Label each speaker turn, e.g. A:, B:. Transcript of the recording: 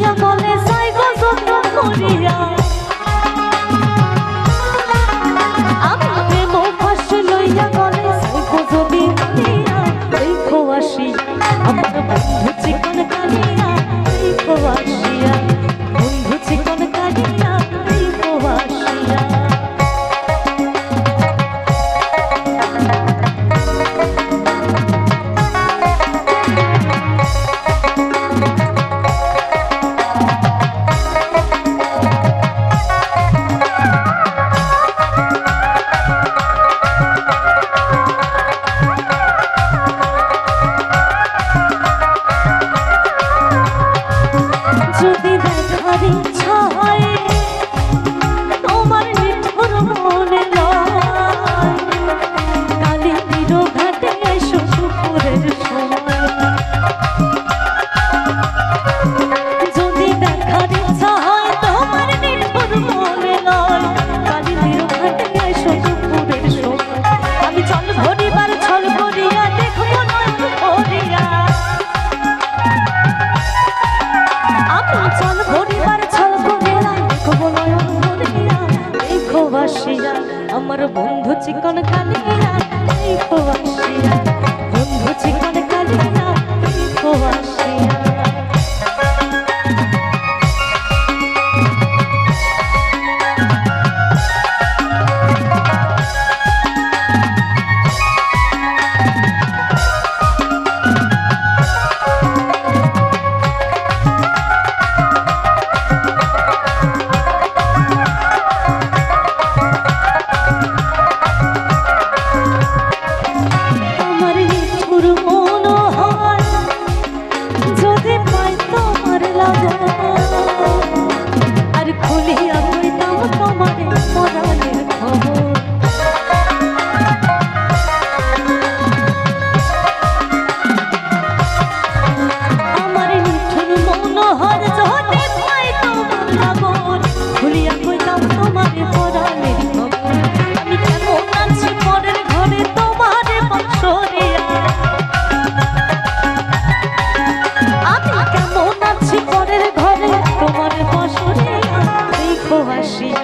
A: 要告 চিকন কালিয়া দেখো porra, X.